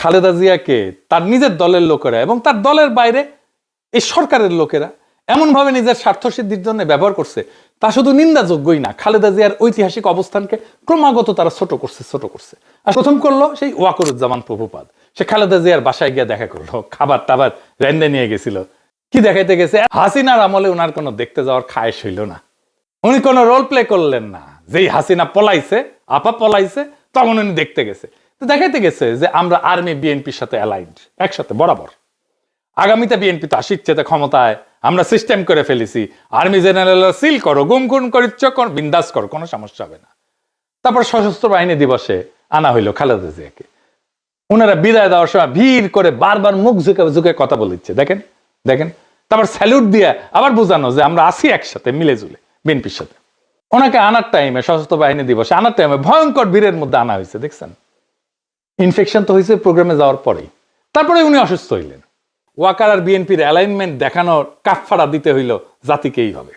খালেদা জিয়াকে তার নিজের দলের লোকেরা এবং তার দলের বাইরে এই সরকারের লোকেরা এমনভাবে নিজের স্বার্থ সিদ্ধির জন্য ব্যবহার করছে, তা শুধু নিন্দাযোগ্যই না, খালেদা জিয়ার ঐতিহাসিক অবস্থানকে ক্রমাগত তারা ছোট করছে ছোট করছে। আর প্রথম করল সেই ওয়াকরুজ্জামান প্রভুপাদ। সে খালেদা জিয়ার বাসায় গিয়ে দেখা করল, খাবার টাবার রেন্ডে নিয়ে গেছিল। কি দেখাইতে গেছে? হাসিনার আমলে ওনার কোনো দেখতে যাওয়ার খায়েশ হইল না। উনি কোনো রোল প্লে করলেন না। যেই হাসিনা পলাইছে, আপা পলাইছে, তখন উনি দেখতে গেছে। তো দেখাইতে গেছে যে আমরা আর্মি, বিএনপির সাথে অ্যালাইন্ড একসাথে, বরাবর। আগামীতে বিএনপি তো আসিচ্ছে ক্ষমতায়, আমরা সিস্টেম করে ফেলেছি। আর্মি জেনারেল সিল করো, গুম গুম করিচ্ছ কর বিন্দাস করো, কোনো সমস্যা হবে না। তারপর সশস্ত্র বাহিনী দিবসে আনা হইল খালেদা জিয়াকে। ওনারা বিদায় দেওয়ার সময় ভিড় করে বারবার মুখ ঝুঁকে ঝুঁকে কথা বলিচ্ছে। দেখেন দেখেন। তারপর স্যালুট দিয়ে আবার বোঝানো যে আমরা আছি একসাথে, মিলে জুলে, বিএনপির সাথে। ওনাকে আনার টাইমে সশস্ত্র বাহিনী দিবসে, আনার টাইমে ভয়ঙ্কর ভিড়ের মধ্যে আনা হয়েছে, দেখছেন? ইনফেকশন তো হয়েছে প্রোগ্রামে যাওয়ার পরেই। তারপরে উনি অসুস্থ হইলেন। ওয়াকার আর বিএনপির অ্যালাইনমেন্ট দেখানোর কাফফারা দিতে হইল জাতিকেই হবে।